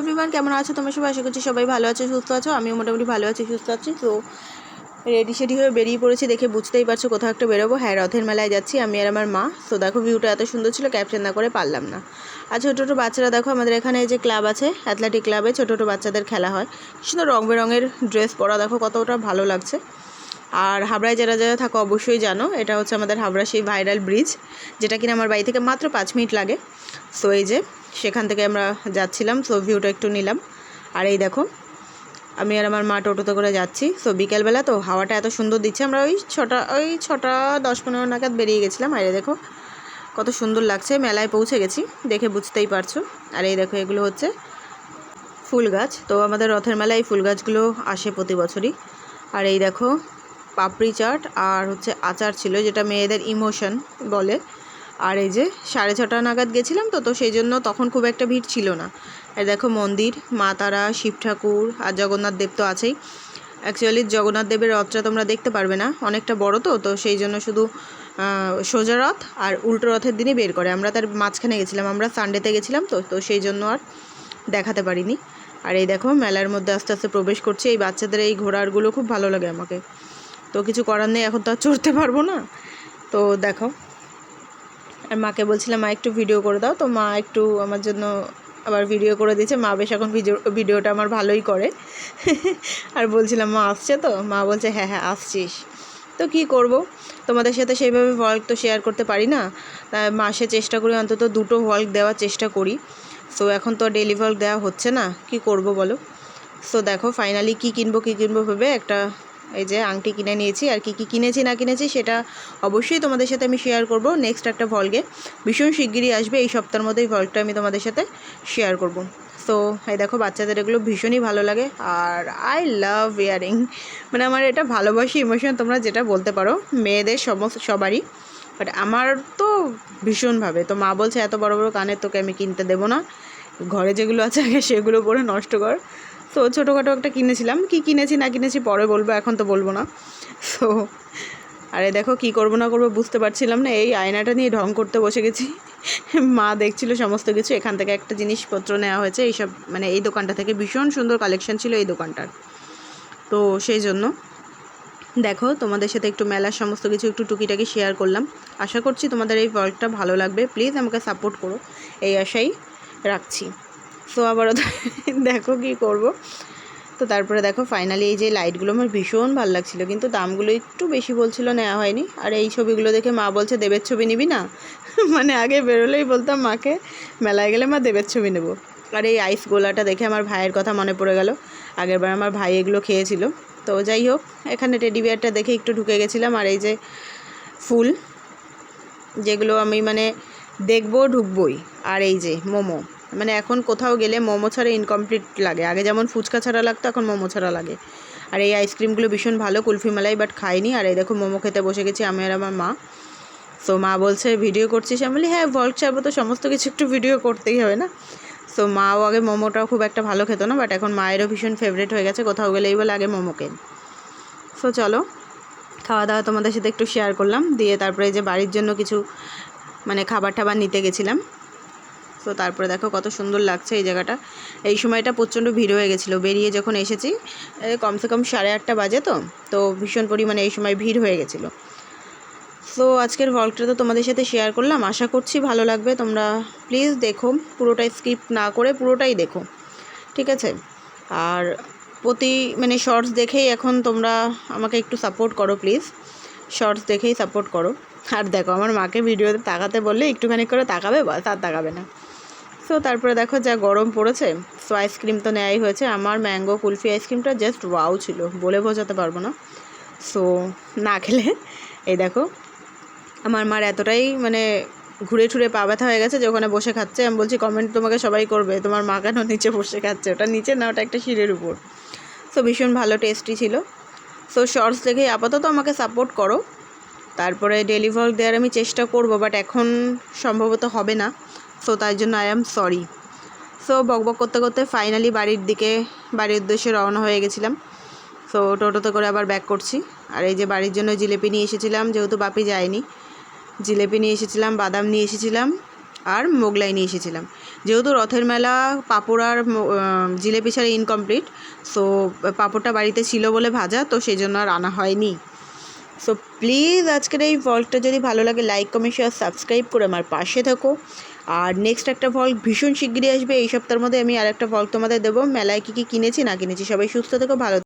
Everyone কেমন আছো তোমার সবাই? আশা করছি সবাই ভালো আছো, সুস্থ আছো। আমিও মোটামুটি ভালো আছি, সুস্থ আছি। তো রেডি সেডি হয়ে বেরিয়ে পড়েছি দেখে বুঝতেই পারছ কোথাও একটা বেরোবো। হ্যাঁ রথের মেলায় যাচ্ছি, আমি আর আমার মা। তো দেখো ভিউটা এত সুন্দর ছিল ক্যাপচার না করে পারলাম না। আর ছোটো ছোটো বাচ্চারা দেখো, আমাদের এখানে যে ক্লাব আছে অ্যাথলেটিক ক্লাবে ছোটো ছোটো বাচ্চাদের খেলা হয়। সুন্দর রং বেরঙের ড্রেস পরা, দেখো কতটা ভালো লাগছে। আর হাবড়ায় যারা যারা থাকো অবশ্যই জানো, এটা হচ্ছে আমাদের হাবড়া সেই ভাইরাল ব্রিজ যেটা কিনা আমার বাড়ি থেকে মাত্র পাঁচ মিনিট লাগে। সো এই যে সেখান থেকে আমরা যাচ্ছিলাম সো ভিউটা একটু নিলাম। আর এই দেখো, আমি আর আমার মা টোটোতে করে যাচ্ছি। সো বিকেলবেলা তো হাওয়াটা এত সুন্দর দিচ্ছে, আমরা ওই ছটা ওই ছটা, দশ পনেরো নাগাদ বেরিয়ে গেছিলাম। আর দেখো, কত সুন্দর লাগছে, মেলায় পৌঁছে গেছি, দেখে বুঝতেই পারছ। আর এই দেখো, এগুলো হচ্ছে ফুল গাছ। তো আমাদের রথের মেলায় ফুল গাছগুলো আসে প্রতি বছরই। আর এই দেখো পাপড়ি চাট আর হচ্ছে আচার ছিল, যেটা মেয়েদের ইমোশন বলে। আর এই যে সাড়ে ছটা নাগাদ গেছিলাম তো তো সেই জন্য তখন খুব একটা ভিড় ছিল না। আর দেখো মন্দির, মা তারা, শিব ঠাকুর আর জগন্নাথ দেব তো আছেই। অ্যাকচুয়ালি জগন্নাথ দেবের রথটা তোমরা দেখতে পারবে না, অনেকটা বড় তো তো সেই জন্য শুধু সোজা রথ আর উল্টো রথের দিনই বের করে। আমরা তার মাঝখানে গেছিলাম, আমরা সানডেতে গেছিলাম তো তো সেই জন্য আর দেখাতে পারিনি। আর এই দেখো মেলার মধ্যে আস্তে আস্তে প্রবেশ করছে, এই বাচ্চাদের এই ঘোড়ারগুলো খুব ভালো লাগে আমাকে। তো কিছু করার নেই, এখন তো আর চড়তে পারব না। তো দেখো, আর মাকে বলছিলাম, মা, একটু ভিডিও করে দাও। তো মা একটু আমার জন্য আবার ভিডিও করে দিয়েছে। মা বেশ এখন ভিডিও ভিডিওটা আমার ভালোই করে। আর বলছিলাম, মা, আসছে তো? মা বলছে হ্যাঁ হ্যাঁ আসছিস। তো কি করব? তোমাদের সাথে সেইভাবে ভল্ক তো শেয়ার করতে পারি না। তাই মাসে চেষ্টা করি, অন্তত দুটো ভল্ক দেওয়ার চেষ্টা করি। সো এখন তো ডেলি ভল্ক দেওয়া হচ্ছে না। কি করব বলো? সো দেখো ফাইনালি কি কিনবো কি কিনবো ভেবে একটা এই যে আংটি কিনে নিয়েছি, আর কি কি কিনেছি না কিনেছি সেটা অবশ্যই তোমাদের সাথে আমি শেয়ার করব। নেক্সট একটা ভলগে ভীষণ শিগগিরই আসবে, এই সপ্তাহের মধ্যেই ভলগটা আমি তোমাদের সাথে শেয়ার করব। সো এই দেখো, বাচ্চাদের এগুলো ভীষণই ভালো লাগে, আর আই লাভ ইয়ারিং মানে আমার এটা ভালোবাসি ইমোশন তোমরা যেটা বলতে পারো, মেয়েদের সমস্ত, সবারই। বাট আমার তো ভীষণভাবে, তো মা বলছে, এত বড় বড় কানের তোকে আমি কিনতে দেবো না। ঘরে যেগুলো আছে, আগে সেগুলো পরে নষ্ট কর। তো ছোটোখাটো একটা কিনেছিলাম। কি কিনেছি না কিনেছি পরে বলব, এখন তো বলব না। সো আরে দেখো কি করব না করব বুঝতে পারছিলাম না, এই আয়নাটা নিয়ে ঢং করতে বসে গেছি। মা দেখছিল সমস্ত কিছু, এখান থেকে একটা জিনিসপত্র নেওয়া হয়েছে এইসব মানে এই দোকানটা থেকে ভীষণ সুন্দর কালেকশন ছিল এই দোকানটার। তো সেই জন্য, দেখো তোমাদের সাথে একটু মেলার সমস্ত কিছু একটু টুকিটাকি শেয়ার করলাম। আশা করছি তোমাদের এই ব্লগটা ভালো লাগবে। প্লিজ আমাকে সাপোর্ট করো। এই আশাই রাখছি। সো আবারও দেখো কি করব। তো তারপরে দেখো ফাইনালি এই যে লাইটগুলো আমার ভীষণ ভালো লাগছিল, কিন্তু দামগুলো একটু বেশি বলছিল নেওয়া হয়নি। আর এই ছবিগুলো দেখে মা বলছে, দেবের ছবি নিবি না? মানে আগে বেরোলেই বলতাম মাকে, মেলায় গেলে মা দেবের ছবি নেব। আর এই আইস গোলাটা দেখে আমার ভাইয়ের কথা মনে পড়ে গেল। আগেরবার আমার ভাই এগুলো খেয়েছিল। তো যাই হোক, এখানে টেডি বিয়ারটা দেখে একটু ঢুকে গেছিলাম, আর এই যে ফুল, যেগুলো আমি মানে দেখব, ঢুকবই। আর এই যে মোমো। মানে এখন কোথাও গেলে মোমো ছাড়া ইনকমপ্লিট লাগে। আগে যেমন ফুচকা ছাড়া লাগতো, এখন মোমো ছাড়া লাগে। আর এই আইসক্রিমগুলো ভীষণ ভালো, কুলফি মালাই বাট খাইনি। আর এই দেখো, মোমো খেতে বসে গেছি আমি আর আমার মা। সো মা বলছে ভিডিও করছিস? আমি বলি হ্যাঁ ভল্ক ছাড়বো তো, সমস্ত কিছু একটু ভিডিও করতেই হবে না? সো মাও আগে মোমোটাও খুব একটা ভালো খেতো না বাট এখন মায়েরও ভীষণ ফেভারিট হয়ে গেছে, কোথাও গেলেই বলে আগে মোমো কেন সো চলো খাওয়া দাওয়া তোমাদের সাথে একটু শেয়ার করলাম। দিয়ে তারপরে যে বাড়ির জন্য কিছু মানে খাবার টাবার নিতে গেছিলাম। তো তারপরে দেখো কত সুন্দর লাগছে এই জায়গাটা। এই সময়টা প্রচণ্ড ভিড় হয়ে গেছিল। বেরিয়ে যখন এসেছি কমসে কম সাড়ে আটটা বাজে তো তো ভীষণ পরিমাণে এই সময় ভিড় হয়ে গেছিল। সো আজকের ভ্লগটা তো তোমাদের সাথে শেয়ার করলাম। আশা করছি ভালো লাগবে। তোমরা প্লিজ দেখো, পুরোটাই স্কিপ না করে পুরোটাই দেখো। ঠিক আছে? আর প্রতি মানে শর্টস দেখেই এখন তোমরা আমাকে একটু সাপোর্ট করো প্লিজ শর্টস দেখেই সাপোর্ট করো। আর দেখো, আমার মাকে ভিডিওতে তাকাতে বললে একটুখানি করে তাকাবে বা তার তাকাবে না। সো তারপরে দেখো যা গরম পড়েছে সো আইসক্রিম তো নেওয়াই হয়েছে। আমার ম্যাঙ্গো কুলফি আইসক্রিমটা জাস্ট ওয়াও ছিল, বলে বোঝাতে পারব না। সো না খেলে, এই দেখো, আমার মার এতটাই মানে ঘুরে ঠুরে পা ব্যথা হয়ে গেছে যে ওখানে বসে খাচ্ছে। আমি বলছি কমেন্ট তোমাকে সবাই করবে, তোমার মা কেন নিচে বসে খাচ্ছে? ওটা নিচে না, ওটা একটা শিরের উপর। সো ভীষণ ভালো টেস্টি ছিল। সো শর্টস দেখে আপাতত আমাকে সাপোর্ট করো। তারপরে ডেলিভার দেওয়ার আমি চেষ্টা করব বাট এখন সম্ভবত হবে না। সো তার জন্য আই অ্যাম সরি সো বকবক করতে করতে ফাইনালি বাড়ির দিকে, বাড়ির উদ্দেশ্যে রওনা হয়ে গেছিলাম। সো টোটোতে করে আবার ব্যাক করছি। আর এই যে বাড়ির জন্য জিলেপি নিয়ে এসেছিলাম, যেহেতু বাপি যায়নি, জিলেপি নিয়ে এসেছিলাম, বাদাম নিয়ে এসেছিলাম, আর মোগলাই নিয়ে এসেছিলাম। যেহেতু রথের মেলা, পাঁপড় আর জিলেপি ছাড়া ইনকমপ্লিট সো পাঁপড়টা বাড়িতে ছিল বলে ভাজা, তো সেই জন্য আর আনা হয়নি। সো প্লিজ আজকের এই ভ্লগটা যদি ভালো লাগে লাইক কমেন্ট শেয়ার সাবস্ক্রাইব করে আমার পাশে থাকো। আর নেক্সট একটা ভ্লগ ভীষণ শিগগিরই আসবে। এই সপ্তাহের মধ্যে আমি আর একটা ভ্লগ তোমাদের দেবো। মেলায় কী কী কিনেছি, না কিনেছি, সবাই সুস্থ থেকো, ভালো